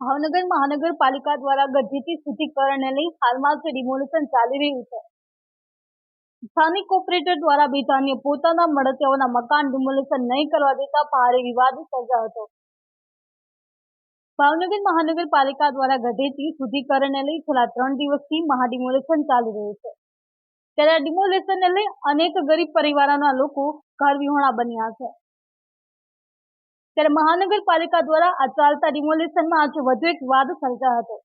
ભાવનગર મહાનગરપાલિકા દ્વારા ગઢીથી શુદ્ધિકરણને લઈ હાલમાં જે ડિમોલિશન ચાલી રહ્યું છે. સ્થાનિક કોર્પોરેટર દ્વારા બિધાનીએ પોતાના મળતિયાઓના મકાન ડિમોલિશન નહીં કરવા દેતા ભારે વિવાદ સર્જાયો હતો. ભાવનગર મહાનગરપાલિકા દ્વારા ગધેતી શુદ્ધિકરણને લઈ છેલ્લા ત્રણ દિવસથી મહાડિમોલેશન ચાલી રહ્યું છે. ત્યારે ડિમોલેશનને લઈ અનેક ગરીબ પરિવારોના લોકો ઘર વિહોણા બન્યા છે. ત્યારે મહાનગરપાલિકા દ્વારા આ ચાલતા ડિમોલિશનમાં આજે વધુ એક વાદ સર્જાયો હતો.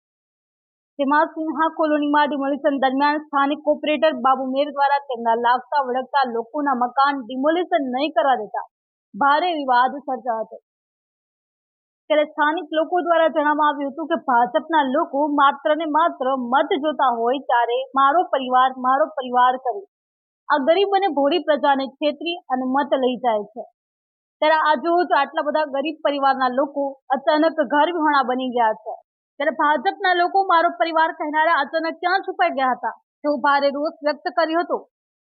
જેમાં સિંહા કોલોનીમાં ડિમોલિશન દરમિયાન સ્થાનિક કોર્પોરેટર બાબુ મેર દ્વારા તેમના લાગતા વળગતા લોકોના મકાન ડિમોલિશન નહીં કરવા દેતા ભારે વિવાદ સર્જાયો હતો. ત્યારે સ્થાનિક લોકો દ્વારા જણાવવામાં આવ્યું હતું કે ભાજપના લોકો માત્ર ને માત્ર મત જોતા હોય ત્યારે મારો પરિવાર મારો પરિવાર કરી. આ ગરીબ અને ભોળી પ્રજાને છેતરી અને મત લઈ જાય છે. ત્યારે આ તો આટલા બધા ગરીબ પરિવારના લોકો અચાનક ઘર વિહોણા બની ગયા છે. ત્યારે ભાજપના લોકો મારો પરિવાર કહેનારા અચાનક ક્યાં છુપાઈ ગયા હતા? તેવો ભારે રોષ વ્યક્ત કર્યો હતો.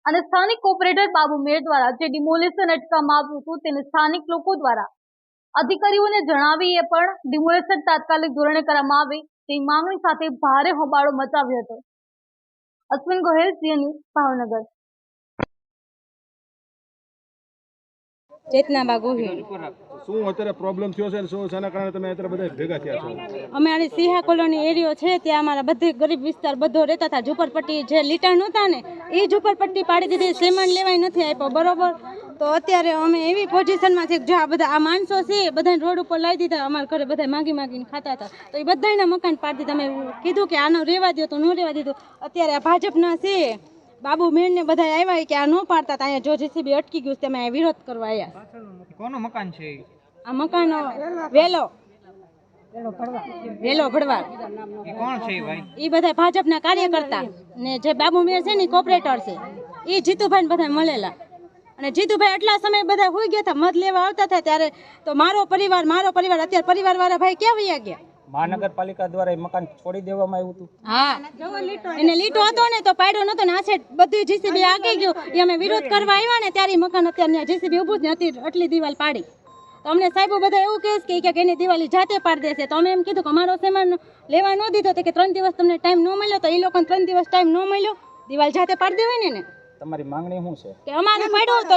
અને સ્થાનિક કોર્પોરેટર બાબુ મેર દ્વારા જે ડિમોલેશન અટકાવવામાં આવ્યું હતું તેને સ્થાનિક લોકો દ્વારા અધિકારીઓને જણાવીએ પણ ડિમોલેશન તાત્કાલિક ધોરણે કરવામાં આવે તેવી માંગણી સાથે ભારે હોબાળો મચાવ્યો હતો. અશ્વિન ગોહેલ સીએન ભાવનગર. ચેતનાબા ગોહિલ શું અત્યારે પ્રોબ્લેમ થયો છે શું શેના કારણે તમે અત્યારે બધા ભેગા થયા છો? અમે આની સિંહા કોલોની એરિયો છે ત્યાં અમારા બધે ગરીબ વિસ્તાર બધો રહેતા હતા. ઝુંપડપટ્ટી જે લીટા નહોતા ને એ ઝુંપડપટ્ટી પાડી દીધી. સિમેન્ટ લેવાય નથી આપ્યો બરોબર? તો અત્યારે અમે એવી પોઝિશનમાં છે જો આ બધા આ માણસો છે બધાને રોડ ઉપર લાવી દીધા. અમારા ઘરે બધા માગી માગીને ખાતા હતા. તો એ બધાના મકાન પાડી દીધા. અમે કીધું કે આનો રહેવા દો તો ન રહેવા દીધું. અત્યારે આ ભાજપના છે. બાબુ મેન ને બધા આવ્યા કે આ ન પાડતા અહીંયા જો જેસીબી અટકી ગયું છે તમે અહીંયા વિરોધ કરવા આવ્યા કોનું મકાન છે આ મકાન વેલો. વેલો ભડવાડ એ કોણ છે ભાઈ? એ બધા ભાજપના કાર્યકર્તા. ને જે બાબુ મેર છે ને કોપરેટર છે. એ જીતુભાઈ બધા મળેલા. અને જીતુભાઈ આટલા સમય બધા હોઈ ગયા હતા મત લેવા આવતા હતા ત્યારે તો મારો પરિવાર મારો પરિવાર અત્યારે પરિવારવાળા ભાઈ ક્યાં વયા ગયા? મહાનગરપાલિકા દ્વારા એ મકાન છોડી દેવામાં આવ્યું હતું. હા. એને લીટો હતો ને તો પાડ્યો નતો ને આ બધી જીસીબી આગી ગયું. એ અમે વિરોધ કરવા આવ્યા ને ત્યારે મકાન અત્યારે જીસીબી ઊભું જ નથી આટલી દિવાલ પાડી. તો અમને સાહેબો બધા એવું કહે છે કે એની દિવાળી જાતે પાડી દેશે. તો અમે એમ કીધું કે અમારો સામાન લેવા ન દીધો તો કે ત્રણ દિવસ તમને ટાઈમ ન મળ્યો તો એ લોકોને ત્રણ દિવસ ટાઈમ ન મળ્યો. દિવાલ જાતે પાડી દેવાય ને તમારી માંગણી શું છે? કે અમારે પાડ્યો તો